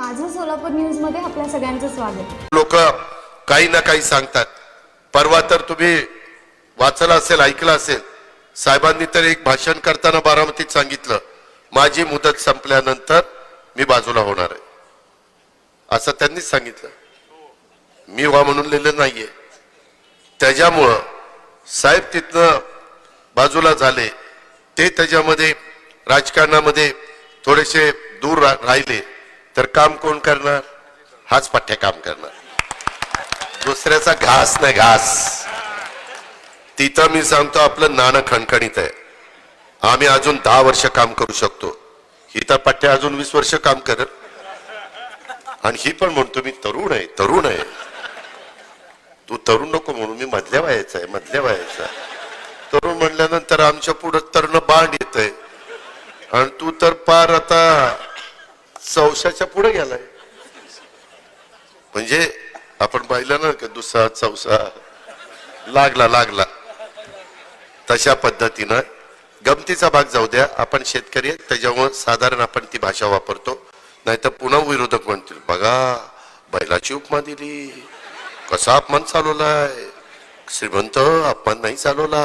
सोलापूर न्यूजमध्ये आपल्या सगळ्यांचं स्वागत. लोक काही ना काही सांगतात. परवा तर तुम्ही वाचलं असेल ऐकलं असेल. साहेबांनी तर एक भाषण करताना बारामतीत सांगितलं. माझी मुदत संपल्यानंतर मी बाजूला होणार आहे. असं त्यांनीच सांगितलं. मी व्हा म्हणून लिहिलं नाहीये. त्याच्यामुळं साहेब तिथनं बाजूला झाले. ते त्याच्यामध्ये राजकारणामध्ये थोडेसे दूर रा- राहिले. तर काम कोण करणार? हाच पठ्ठ्या काम करणार. दुसऱ्याचा घास नाही घास. तिथं मी सांगतो आपलं नाणं खणखणीत आहे. आम्ही अजून दहा वर्ष काम करू शकतो. ही तर पट्ट्या अजून वीस वर्ष काम करत. आणि ही पण म्हणतो मी तरुण आहे तरुण आहे. तू तरुण नको म्हणून मी मधल्या वयाचा आहे मधल्या वयाचा आहे. तरुण म्हणल्यानंतर आमच्या पुढे तरुण बांड येत आहे आणि तू तर पार आता चौशाच्या पुढे गेलाय. म्हणजे आपण पाहिलं ना का दुसरा चौसा लागला लागला. तशा पद्धतीनं गमतीचा भाग जाऊ द्या. आपण शेतकरी त्याच्यामुळे साधारण आपण ती भाषा वापरतो. नाहीतर पुन्हा विरोधक म्हणतील बघा बैलाची उपमा दिली. कसा अपमान चालवलाय? श्रीमंत अपमान नाही चालवला.